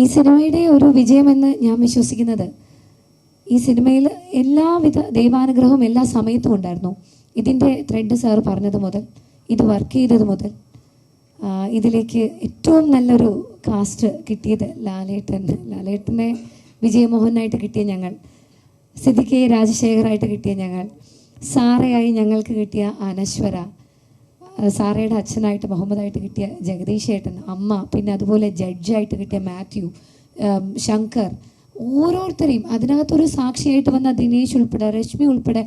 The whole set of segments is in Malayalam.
ഈ സിനിമയുടെ ഒരു വിജയമെന്ന് ഞാൻ വിശ്വസിക്കുന്നത്. ഈ സിനിമയിൽ എല്ലാവിധ ദൈവാനുഗ്രഹവും എല്ലാ സമയത്തും ഉണ്ടായിരുന്നു. ഇതിന്റെ ത്രെഡ് സാർ പറഞ്ഞത് മുതൽ ഇത് വർക്ക് ചെയ്തത് മുതൽ ഇതിലേക്ക് ഏറ്റവും നല്ലൊരു കാസ്റ്റ് കിട്ടിയത് ലാലേട്ടൻ ലാലേട്ടനെ വിജയമോഹനായിട്ട് കിട്ടിയ ഞങ്ങൾ സിദ്ദിഖയെ രാജശേഖറായിട്ട് കിട്ടിയ ഞങ്ങൾ സാറയായി ഞങ്ങൾക്ക് കിട്ടിയ അനശ്വര സാറയുടെ അച്ഛനായിട്ട് മുഹമ്മദായിട്ട് കിട്ടിയ ജഗദീഷ് ഏട്ടൻ അമ്മ പിന്നെ അതുപോലെ ജഡ്ജായിട്ട് കിട്ടിയ മാത്യു ശങ്കർ ഓരോരുത്തരെയും അതിനകത്തൊരു സാക്ഷിയായിട്ട് വന്ന ദിനേശ് ഉൾപ്പെടെ രശ്മി ഉൾപ്പെടെ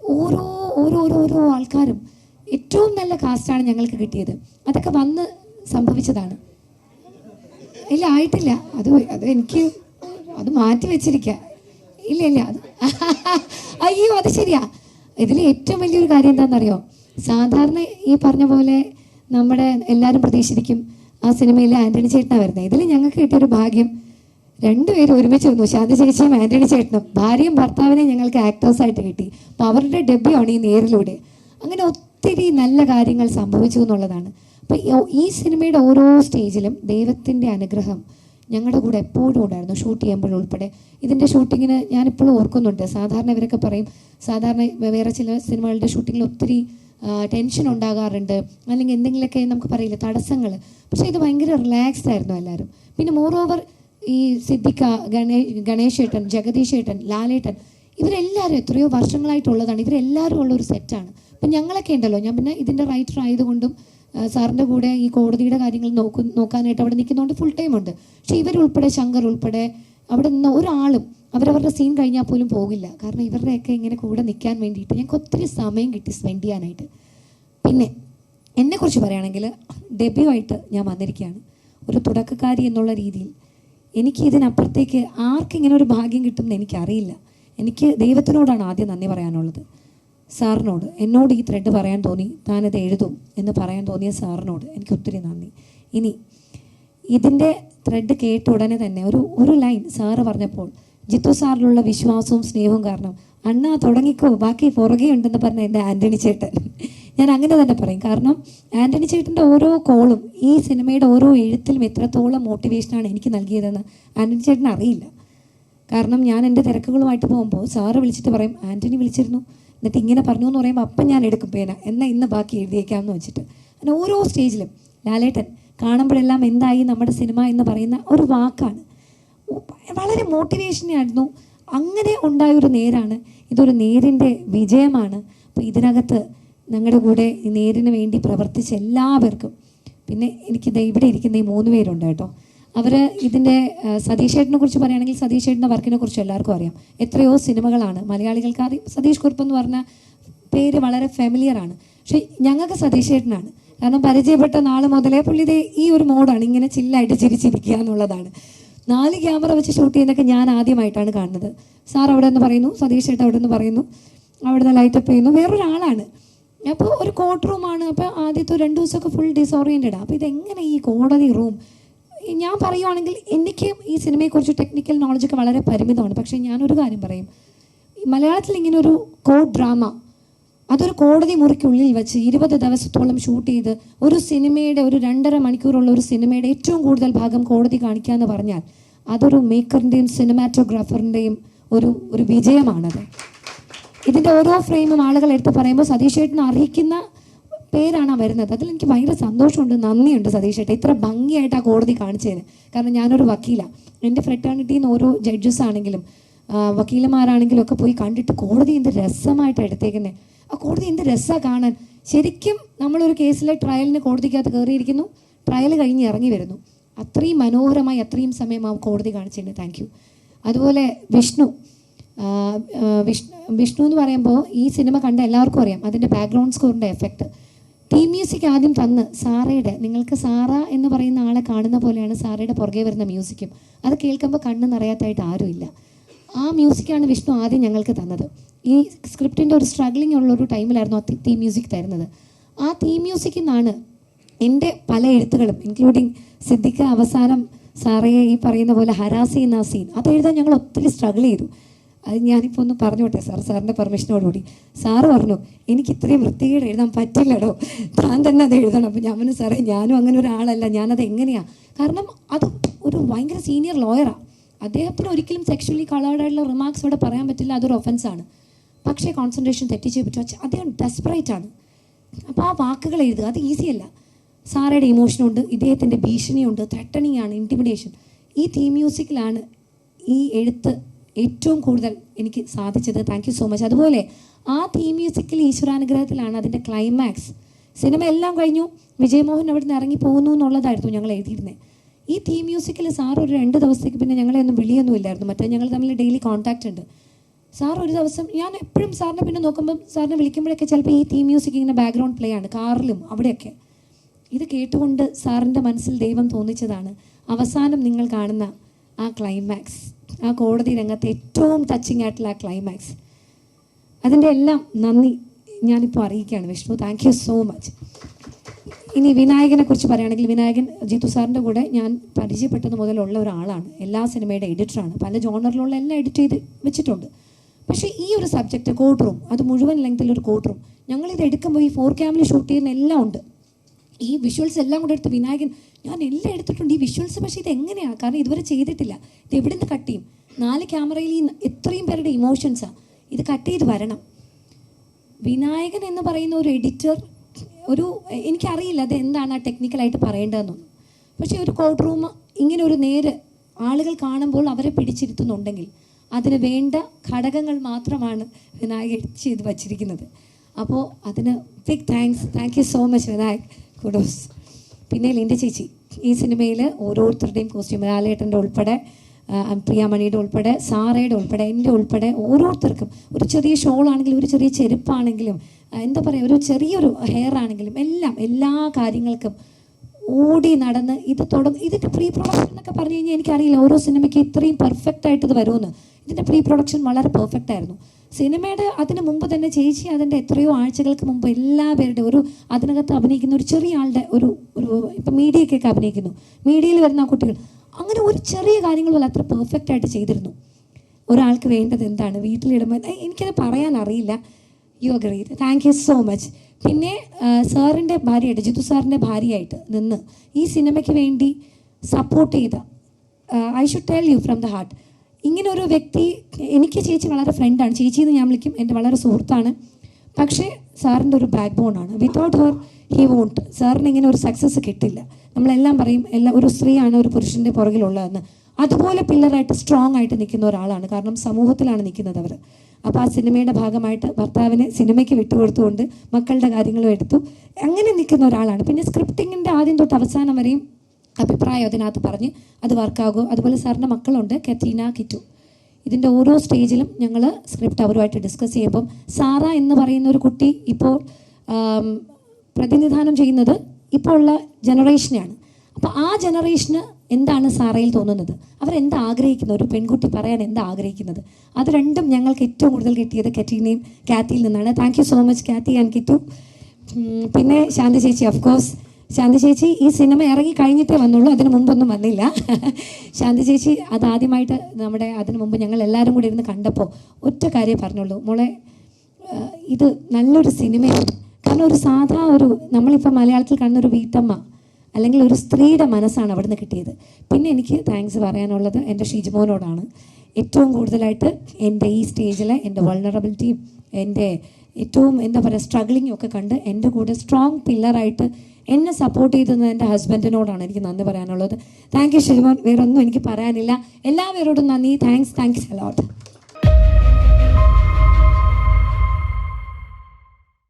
ഓരോ ഓരോരോരോ ഓരോ ഓരോ ആൾക്കാരും ഏറ്റവും നല്ല കാസ്റ്റാണ് ഞങ്ങൾക്ക് കിട്ടിയത്. അതൊക്കെ വന്ന് സംഭവിച്ചതാണ്. ഇല്ല ആയിട്ടില്ല. അത് അത് എനിക്ക് അത് മാറ്റി വെച്ചിരിക്കുക ഇല്ല ഇല്ല. അത് അയ്യോ അത് ശരിയാ. ഇതിൽ ഏറ്റവും വലിയൊരു കാര്യം എന്താണെന്നറിയോ സാധാരണ ഈ പറഞ്ഞ പോലെ നമ്മുടെ എല്ലാവരും പ്രതീക്ഷിച്ചിരിക്കും ആ സിനിമയിൽ ആന്റണി ചേട്ടനാണ് വരുന്നത് ഇതിൽ ഞങ്ങൾക്ക് കിട്ടിയൊരു ഭാഗ്യം. രണ്ടുപേരും ഒരുമിച്ച് വന്നു. ശാന്തി ചേച്ചിയും ആന്റണി ചേട്ടനും ഭാര്യയും ഭർത്താവിനെയും ഞങ്ങൾക്ക് ആക്ടേഴ്സായിട്ട് കിട്ടി. അപ്പോൾ അവരുടെ ഡെബ്യൂയാണ് ഈ നേരിലൂടെ. അങ്ങനെ ഒത്തിരി നല്ല കാര്യങ്ങൾ സംഭവിച്ചു എന്നുള്ളതാണ്. അപ്പോൾ ഈ സിനിമയുടെ ഓരോ സ്റ്റേജിലും ദൈവത്തിന്റെ അനുഗ്രഹം ഞങ്ങളുടെ കൂടെ എപ്പോഴും ഉണ്ടായിരുന്നു ഷൂട്ട് ചെയ്യുമ്പോഴുൾപ്പെടെ ഇതിന്റെ ഷൂട്ടിങ്ങിന് ഞാനിപ്പോഴും ഓർക്കുന്നുണ്ട്. സാധാരണ ഇവരൊക്കെ പറയും സാധാരണ വേറെ ചില സിനിമകളുടെ ഷൂട്ടിങ്ങിൽ ഒത്തിരി ടെൻഷൻ ഉണ്ടാകാറുണ്ട്. അല്ലെങ്കിൽ എന്തെങ്കിലുമൊക്കെ നമുക്ക് പറയില്ല തടസ്സങ്ങൾ. പക്ഷേ ഇത് ഭയങ്കര റിലാക്സ്ഡ് ആയിരുന്നു എല്ലാവരും. പിന്നെ മോർ ഓവർ ഈ സിദ്ദിഖ ഗണേ ഗണേഷ് ഏട്ടൻ ജഗദീഷ് ഏട്ടൻ ലാലേട്ടൻ ഇവരെല്ലാവരും എത്രയോ വർഷങ്ങളായിട്ടുള്ളതാണ്. ഇവരെല്ലാവരും ഉള്ള ഒരു സെറ്റാണ് അപ്പം ഞങ്ങളൊക്കെ ഉണ്ടല്ലോ. ഞാൻ പിന്നെ ഇതിന്റെ റൈറ്റർ ആയതുകൊണ്ടും സാറിന്റെ കൂടെ ഈ കോടതിയുടെ കാര്യങ്ങൾ നോക്കു നോക്കാനായിട്ട് അവിടെ നിൽക്കുന്നതുകൊണ്ട് ഫുൾ ടൈം ഉണ്ട്. പക്ഷേ ഇവരുൾപ്പെടെ ശങ്കർ ഉൾപ്പെടെ അവിടെ നിന്ന് ഒരാളും അവരവരുടെ സീൻ കഴിഞ്ഞാൽ പോലും പോകില്ല. കാരണം ഇവരുടെയൊക്കെ ഇങ്ങനെ കൂടെ നിൽക്കാൻ വേണ്ടിയിട്ട് ഞങ്ങൾക്ക് ഒത്തിരി സമയം കിട്ടി സ്പെൻഡ് ചെയ്യാനായിട്ട്. പിന്നെ എന്നെക്കുറിച്ച് പറയുകയാണെങ്കിൽ ഡെബ്യൂ ആയിട്ട് ഞാൻ വന്നിരിക്കുകയാണ്. ഒരു തുടക്കക്കാരി എന്നുള്ള രീതിയിൽ എനിക്ക് ഇതിനപ്പുറത്തേക്ക് ആർക്കിങ്ങനെ ഒരു ഭാഗ്യം കിട്ടുമെന്ന് എനിക്കറിയില്ല. എനിക്ക് ദൈവത്തിനോടാണ് ആദ്യം നന്ദി പറയാനുള്ളത്. സാറിനോട് എന്നോട് ഈ ത്രെഡ് പറയാൻ തോന്നി താനത് എഴുതും എന്ന് പറയാൻ തോന്നിയ സാറിനോട് എനിക്ക് ഒത്തിരി നന്ദി. ഇനി ഇതിന്റെ ത്രെഡ് കേട്ട ഉടനെ തന്നെ ഒരു ഒരു ലൈൻ സാറ് പറഞ്ഞപ്പോൾ ജിത്തു സാറിലുള്ള വിശ്വാസവും സ്നേഹവും കാരണം അണ്ണാ തുടങ്ങിക്കോ ബാക്കി പുറകെ ഉണ്ടെന്ന് പറഞ്ഞ എന്റെ ആന്റണി ചേട്ടൻ. ഞാൻ അങ്ങനെ തന്നെ പറയും. കാരണം ആന്റണി ചേട്ടന്റെ ഓരോ കോളും ഈ സിനിമയുടെ ഓരോ എഴുത്തിലും എത്രത്തോളം മോട്ടിവേഷനാണ് എനിക്ക് നൽകിയതെന്ന് ആന്റണി ചേട്ടൻ അറിയില്ല. കാരണം ഞാൻ എന്റെ തിരക്കുകളുമായിട്ട് പോകുമ്പോൾ സാറ് വിളിച്ചിട്ട് പറയും ആന്റണി വിളിച്ചിരുന്നു. എന്നിട്ട് ഇങ്ങനെ പറഞ്ഞു എന്ന് പറയുമ്പോൾ അപ്പം ഞാൻ എടുക്കും പേന. എന്നാൽ ഇന്ന് ബാക്കി എഴുതിയേക്കാമെന്ന് വെച്ചിട്ട്. അങ്ങനെ ഓരോ സ്റ്റേജിലും ലാലേട്ടൻ കാണുമ്പോഴെല്ലാം എന്തായി നമ്മുടെ സിനിമ എന്ന് പറയുന്ന ഒരു വാക്കാണ്. വളരെ മോട്ടിവേഷനായിരുന്നു അങ്ങനെ ഉണ്ടായൊരു നേരാണ്. ഇതൊരു നേരിന്റെ വിജയമാണ്. അപ്പോൾ ഇതിനകത്ത് ഞങ്ങളുടെ കൂടെ ഈ നേരിന് വേണ്ടി പ്രവർത്തിച്ച എല്ലാവർക്കും പിന്നെ എനിക്ക് ദേ ഇവിടെ ഇരിക്കുന്ന ഈ മൂന്ന് പേരുണ്ട് കേട്ടോ. അവർ ഇതിന്റെ സതീഷേട്ടനെ കുറിച്ച് പറയുകയാണെങ്കിൽ സതീഷേട്ടന്റെ വർക്കിനെ കുറിച്ച് എല്ലാവർക്കും അറിയാം. എത്രയോ സിനിമകളാണ്. മലയാളികൾക്ക് അറിയാം സതീഷ് കുറുപ്പ് എന്ന് പറഞ്ഞ പേര് വളരെ ഫെമിലിയർ ആണ്. പക്ഷേ ഞങ്ങൾക്ക് സതീഷേട്ടനാണ്. കാരണം പരിചയപ്പെട്ട നാൾ മുതലേ പുള്ളിതേ ഈ ഒരു മോഡാണ്. ഇങ്ങനെ ചില്ലായിട്ട് ചിരിച്ചിരിക്കുക എന്നുള്ളതാണ്. നാല് ക്യാമറ വെച്ച് ഷൂട്ട് ചെയ്യുന്നൊക്കെ ഞാൻ ആദ്യമായിട്ടാണ് കാണുന്നത്. സാർ അവിടെ നിന്ന് പറയുന്നു സതീഷ് ചേട്ടൻ അവിടെ നിന്ന് പറയുന്നു അവിടെ നിന്ന് ലൈറ്റപ്പ് ചെയ്യുന്നു. വേറൊരാളാണ്. അപ്പോൾ ഒരു കോർട്ട് റൂമാണ് അപ്പോൾ ആദ്യത്തെ രണ്ട് ദിവസമൊക്കെ ഫുൾ ഡിസോറിയന്റഡ് അപ്പോൾ ഇതെങ്ങനെ ഈ കോടതി റൂം ഞാൻ പറയുവാണെങ്കിൽ എനിക്ക് ഈ സിനിമയെക്കുറിച്ച് ടെക്നിക്കൽ നോളജൊക്കെ വളരെ പരിമിതമാണ്. പക്ഷേ ഞാനൊരു കാര്യം പറയും. മലയാളത്തിൽ ഇങ്ങനെ ഒരു കോർട്ട് ഡ്രാമ അതൊരു കോടതി മുറിക്കുള്ളിൽ വെച്ച് ഇരുപത് ദിവസത്തോളം ഷൂട്ട് ചെയ്ത് ഒരു സിനിമയുടെ ഒരു രണ്ടര മണിക്കൂറുള്ള ഒരു സിനിമയുടെ ഏറ്റവും കൂടുതൽ ഭാഗം കോടതി കാണിക്കുക എന്ന് പറഞ്ഞാൽ അതൊരു മേക്കറിന്റെയും സിനിമാറ്റോഗ്രാഫറിന്റെയും ഒരു ഒരു വിജയമാണത്. ഇതിന്റെ ഓരോ ഫ്രെയിമും ആളുകൾ എടുത്ത് പറയുമ്പോൾ സതീഷ് ചേട്ടന് അർഹിക്കുന്ന പേരാണ് വരുന്നത്. അതിൽ എനിക്ക് ഭയങ്കര സന്തോഷമുണ്ട് നന്ദിയുണ്ട് സതീഷ് ഇത്ര ഭംഗിയായിട്ട് ആ കോടതി കാണിച്ചതിന് കാരണം ഞാനൊരു വക്കീലാണ് എന്റെ ഫ്രെറ്റേണിറ്റിയിൽ നിന്ന് ഓരോ ജഡ്ജസ് ആണെങ്കിലും വക്കീലന്മാരാണെങ്കിലും ഒക്കെ പോയി കണ്ടിട്ട് കോടതി എന്ത് രസമായിട്ട് എടുത്തേക്കുന്നത് ആ കോടതി എന്ത് രസമാണ് കാണാൻ. ശരിക്കും നമ്മളൊരു കേസിലെ ട്രയലിന് കോടതിക്കകത്ത് കയറിയിരിക്കുന്നു. ട്രയൽ കഴിഞ്ഞ് ഇറങ്ങി വരുന്നു. അത്രയും മനോഹരമായി അത്രയും സമയം ആ കോടതി കാണിച്ചിട്ടുണ്ട് താങ്ക് യു അതുപോലെ വിഷ്ണു. വിഷ്ണു വിഷ്ണു എന്ന് പറയുമ്പോൾ ഈ സിനിമ കണ്ട എല്ലാവർക്കും അറിയാം. അതിന്റെ ബാക്ക്ഗ്രൗണ്ട് സ്കോറിന്റെ എഫക്റ്റ് തീം മ്യൂസിക് ആദ്യം തന്ന് സാറയുടെ നിങ്ങൾക്ക് സാറ എന്ന് പറയുന്ന ആളെ കാണുന്ന പോലെയാണ് സാറയുടെ പുറകെ വരുന്ന മ്യൂസിക്കും അത് കേൾക്കുമ്പോൾ കണ്ണ് നിറയാത്തായിട്ട് ആരുമില്ല. ആ മ്യൂസിക്കാണ് വിഷ്ണു ആദ്യം ഞങ്ങൾക്ക് തന്നത്. ഈ സ്ക്രിപ്റ്റിന്റെ ഒരു സ്ട്രഗ്ലിംഗ് ഉള്ള ഒരു ടൈമിലായിരുന്നു ആ തീം മ്യൂസിക് തരുന്നത്. ആ തീം മ്യൂസിക്കിൽ നിന്നാണ് എന്റെ പല എഴുത്തുകളും ഇൻക്ലൂഡിങ് സിദ്ധിക്ക അവസാനം സാറയെ ഈ പറയുന്ന പോലെ ഹരാസ് ചെയ്യുന്ന ആ സീൻ അത് എഴുതാൻ ഞങ്ങൾ ഒത്തിരി സ്ട്രഗിൾ ചെയ്തു. അത് ഞാനിപ്പോൾ ഒന്ന് പറഞ്ഞോട്ടെ സാർ സാറിന്റെ പെർമിഷനോടുകൂടി സാറ് പറഞ്ഞു എനിക്ക് ഇത്രയും വൃത്തികേട് എഴുതാൻ പറ്റില്ലടോ. താൻ തന്നെ അത് എഴുതണം. അപ്പം ഞാൻ പറഞ്ഞു സാറേ ഞാനും അങ്ങനെ ഒരാളല്ല. ഞാനത് എങ്ങനെയാണ് കാരണം അത് ഒരു ഭയങ്കര സീനിയർ ലോയറാണ് അദ്ദേഹത്തിന് ഒരിക്കലും സെക്ഷലി കളേർഡായിട്ടുള്ള റിമാർക്സ് ഇവിടെ പറയാൻ പറ്റില്ല. അതൊരു ഒഫൻസാണ് പക്ഷേ കോൺസെൻട്രേഷൻ തെറ്റിച്ചേ പറ്റും അദ്ദേഹം ഡെസ്പറേറ്റ് ആണ്. അപ്പോൾ ആ വാക്കുകൾ എഴുതുക അത് ഈസി ഈസിയല്ല സാറയുടെ ഇമോഷനുണ്ട് ഇദ്ദേഹത്തിന്റെ ഭീഷണിയുണ്ട് ത്രട്ടണിങ് ആണ് ഇന്റിമിഡേഷൻ ഈ തീം മ്യൂസിക്കിലാണ് ഈ എഴുത്ത് ഏറ്റവും കൂടുതൽ എനിക്ക് സാധിച്ചത്. താങ്ക് യു സോ മച്ച് അതുപോലെ ആ തീം മ്യൂസിക്കിൽ ഈശ്വരാനുഗ്രഹത്തിലാണ് അതിന്റെ ക്ലൈമാക്സ് സിനിമ എല്ലാം കഴിഞ്ഞു. വിജയമോഹൻ അവിടെ നിന്ന് ഇറങ്ങി പോകുന്നു എന്നുള്ളതായിരുന്നു ഞങ്ങൾ എഴുതിയിരുന്നത്. ഈ തീം മ്യൂസിക്കിൽ സാർ ഒരു രണ്ട് ദിവസത്തേക്ക് പിന്നെ ഞങ്ങളെ ഒന്നും വിളിയൊന്നും ഇല്ലായിരുന്നു മറ്റേ ഞങ്ങൾ തമ്മിൽ ഡെയിലി കോൺടാക്റ്റ് ഉണ്ട്. സാർ ഒരു ദിവസം ഞാൻ എപ്പോഴും സാറിനെ പിന്നെ നോക്കുമ്പം സാറിനെ വിളിക്കുമ്പോഴൊക്കെ ചിലപ്പോൾ ഈ തീം മ്യൂസിക് ഇങ്ങനെ ബാക്ക്ഗ്രൗണ്ട് പ്ലേ ആണ് കാറിലും അവിടെയൊക്കെ. ഇത് കേട്ടുകൊണ്ട് സാറിന്റെ മനസ്സിൽ ദൈവം തോന്നിച്ചതാണ്. അവസാനം നിങ്ങൾ കാണുന്ന ആ ക്ലൈമാക്സ് ആ കോടതി രംഗത്തെ ഏറ്റവും ടച്ചിങ് ആയിട്ടുള്ള ആ ക്ലൈമാക്സ് അതിന്റെ എല്ലാം നന്ദി ഞാനിപ്പോൾ അറിയിക്കുകയാണ് Vishnu. Thank you so much ഇനി വിനായകനെ കുറിച്ച് പറയുകയാണെങ്കിൽ വിനായകൻ ജിത്തു സാറിന്റെ കൂടെ ഞാൻ പരിചയപ്പെട്ടത് മുതലുള്ള ഒരാളാണ്. എല്ലാ സിനിമയുടെ എഡിറ്ററാണ് പല ജോണറിലുള്ള എല്ലാം എഡിറ്റ് ചെയ്ത് വെച്ചിട്ടുണ്ട്. പക്ഷേ ഈ ഒരു സബ്ജക്റ്റ് കോർട്ട് റൂം അത് മുഴുവൻ ലെങ്തിൽ ഒരു കോർട്ട് റൂം ഞങ്ങളിത് എടുക്കുമ്പോൾ ഈ ഫോർ ക്യാമിൽ ഷൂട്ട് ചെയ്യുന്ന എല്ലാം ഉണ്ട്. ഈ വിഷ്വൽസ് എല്ലാം കൂടെ എടുത്ത് വിനായകൻ ഞാൻ എല്ലാം എടുത്തിട്ടുണ്ട് ഈ വിഷ്വൽസ് പക്ഷേ ഇത് എങ്ങനെയാണ്? കാരണം ഇതുവരെ ചെയ്തിട്ടില്ല. ഇത് എവിടെ നിന്ന് കട്ട് ചെയ്യും? നാല് ക്യാമറയിൽ ഈ എത്രയും പേരുടെ ഇമോഷൻസാണ് ഇത് കട്ട് ചെയ്ത് വരണം. വിനായകൻ എന്ന് പറയുന്ന ഒരു എഡിറ്റർ ഒരു എനിക്കറിയില്ല അത് എന്താണ് ആ ടെക്നിക്കലായിട്ട് പറയേണ്ടതെന്നൊന്നും പക്ഷേ ഒരു കോർട്ട് റൂം ഇങ്ങനെ ഒരു നേര് ആളുകൾ കാണുമ്പോൾ അവരെ പിടിച്ചിരുത്തുന്നുണ്ടെങ്കിൽ അതിന് വേണ്ട ഘടകങ്ങൾ മാത്രമാണ് വിനായക് ചെയ്ത് വച്ചിരിക്കുന്നത്. അപ്പോൾ അതിന് big thanks thank you so much Vinayak. Kudos പിന്നെ ലിന്റെ ചേച്ചി ഈ സിനിമയിൽ ഓരോരുത്തരുടെയും കോസ്റ്റ്യൂം ലാലേട്ടന്റെ ഉൾപ്പെടെ പ്രിയാമണിയുടെ ഉൾപ്പെടെ സാറയുടെ ഉൾപ്പെടെ എന്റെ ഉൾപ്പെടെ ഓരോരുത്തർക്കും ഒരു ചെറിയ ഷോൾ ആണെങ്കിലും ഒരു ചെറിയ ചെരുപ്പാണെങ്കിലും എന്താ പറയുക ഒരു ചെറിയൊരു ഹെയർ ആണെങ്കിലും എല്ലാം എല്ലാ കാര്യങ്ങൾക്കും ഓടി നടന്ന് ഇത് തുടങ്ങ ഇതിന്റെ പ്രീ പ്രൊഡക്ഷൻ എന്നൊക്കെ പറഞ്ഞു കഴിഞ്ഞാൽ എനിക്കറിയില്ല ഓരോ സിനിമയ്ക്ക് ഇത്രയും പെർഫെക്റ്റ് ആയിട്ട് ഇത് വരുമെന്ന്. ഇതിന്റെ പ്രീ പ്രൊഡക്ഷൻ വളരെ പെർഫെക്റ്റ് ആയിരുന്നു. സിനിമയുടെ അതിന് മുമ്പ് തന്നെ ചേച്ചി അതിന്റെ എത്രയോ ആഴ്ചകൾക്ക് മുമ്പ് എല്ലാവരുടെ ഒരു അതിനകത്ത് അഭിനയിക്കുന്ന ഒരു ചെറിയ ആളുടെ ഒരു ഒരു ഇപ്പം മീഡിയക്കൊക്കെ അഭിനയിക്കുന്നു. മീഡിയയിൽ വരുന്ന ആ കുട്ടികൾ. അങ്ങനെ ഒരു ചെറിയ കാര്യങ്ങൾ പോലെ അത്ര പെർഫെക്റ്റ് ആയിട്ട് ചെയ്തിരുന്നു. ഒരാൾക്ക് വേണ്ടത് എന്താണ്? വീട്ടിലിടുമ്പോൾ എനിക്കത് പറയാൻ അറിയില്ല. You agree thank you so much പിന്നെ സാറിന്റെ ഭാര്യയായിട്ട് ജിത്തു സാറിന്റെ ഭാര്യയായിട്ട് നിന്ന് ഈ സിനിമയ്ക്ക് വേണ്ടി സപ്പോർട്ട് ചെയ്ത I should tell you from the heart ഇങ്ങനെ ഒരു വ്യക്തി എനിക്ക് ചേച്ചി വളരെ ഫ്രണ്ടാണ് ചേച്ചി എന്ന് ഞാൻ വിളിക്കും. എന്റെ വളരെ സുഹൃത്താണ്. പക്ഷേ സാറിന്റെ ഒരു ബാക്ക് ബോൺ ആണ്. വിത്തൗട്ട് ഹർ ഹി വോണ്ട് സാറിന് ഇങ്ങനെ ഒരു സക്സസ് കിട്ടില്ല. നമ്മളെല്ലാം പറയും എല്ലാ ഒരു സ്ത്രീയാണ് ഒരു പുരുഷന്റെ പുറകിലുള്ളതെന്ന്. അതുപോലെ പില്ലറായിട്ട് സ്ട്രോങ് ആയിട്ട് നിൽക്കുന്ന ഒരാളാണ്. കാരണം സമൂഹത്തിലാണ് നിൽക്കുന്നത് അവർ അപ്പോൾ ആ സിനിമയുടെ ഭാഗമായിട്ട് ഭർത്താവിനെ സിനിമയ്ക്ക് വിട്ടുകൊടുത്തുകൊണ്ട് മക്കളുടെ കാര്യങ്ങളും എടുത്തു. അങ്ങനെ നിൽക്കുന്ന ഒരാളാണ്. പിന്നെ സ്ക്രിപ്റ്റിങ്ങിന്റെ ആദ്യം തൊട്ട് അവസാനം വരെയും അഭിപ്രായം അതിനകത്ത് പറഞ്ഞ് അത് വർക്കാകും അതുപോലെ സാറിന്റെ മക്കളുണ്ട് കെറ്റീന കിറ്റു. ഇതിന്റെ ഓരോ സ്റ്റേജിലും ഞങ്ങൾ സ്ക്രിപ്റ്റ് അവരുമായിട്ട് ഡിസ്കസ് ചെയ്യുമ്പം സാറ എന്ന് പറയുന്ന ഒരു കുട്ടി ഇപ്പോൾ പ്രതിനിധാനം ചെയ്യുന്നത് ഇപ്പോൾ ഉള്ള ജനറേഷനെയാണ് അപ്പോൾ ആ ജനറേഷന് എന്താണ് സാറയിൽ തോന്നുന്നത്? അവരെന്താ ആഗ്രഹിക്കുന്ന? ഒരു പെൺകുട്ടി പറയാൻ എന്താ ആഗ്രഹിക്കുന്നത്? അത് രണ്ടും ഞങ്ങൾക്ക് ഏറ്റവും കൂടുതൽ കിട്ടിയത് കെറ്റീനയും കാത്തിയിൽ നിന്നാണ്. Thank you so much Kathi and Kittu. പിന്നെ ശാന്തി ചേച്ചി ഓഫ് കോഴ്സ് ശാന്തി ചേച്ചി ഈ സിനിമ ഇറങ്ങി കഴിഞ്ഞിട്ടേ വന്നുള്ളൂ. അതിന് മുമ്പൊന്നും വന്നില്ല. ശാന്തി ചേച്ചി അത് ആദ്യമായിട്ട് നമ്മുടെ അതിന് മുമ്പ് ഞങ്ങൾ എല്ലാവരും കൂടി ഇരുന്ന് കണ്ടപ്പോൾ ഒറ്റ കാര്യം പറഞ്ഞുള്ളൂ. മോളെ ഇത് നല്ലൊരു സിനിമയാണ്. കാരണം ഒരു സാധാ ഒരു നമ്മളിപ്പോൾ മലയാളത്തിൽ കാണുന്ന ഒരു വീട്ടമ്മ. അല്ലെങ്കിൽ ഒരു സ്ത്രീയുടെ മനസ്സാണ് അവിടുന്ന് കിട്ടിയത്. പിന്നെ എനിക്ക് താങ്ക്സ് പറയാനുള്ളത് എന്റെ ഷിജുമോനോടാണ്. ഏറ്റവും കൂടുതലായിട്ട് എന്റെ ഈ സ്റ്റേജിലെ എന്റെ വൾണറബിലിറ്റിയും എന്റെ ഏറ്റവും എന്താ പറയുക സ്ട്രഗ്ലിങ്ങും ഒക്കെ കണ്ട് എന്റെ കൂടെ സ്ട്രോങ് പില്ലറായിട്ട് എന്നെ സപ്പോർട്ട് ചെയ്തത് എന്റെ ഹസ്ബൻഡിനോടാണ് എനിക്ക് നന്ദി പറയാനുള്ളത്. Thank you Shijumon. വേറൊന്നും എനിക്ക് പറയാനില്ല. എല്ലാവരോടും നന്ദി. Thanks thanks a lot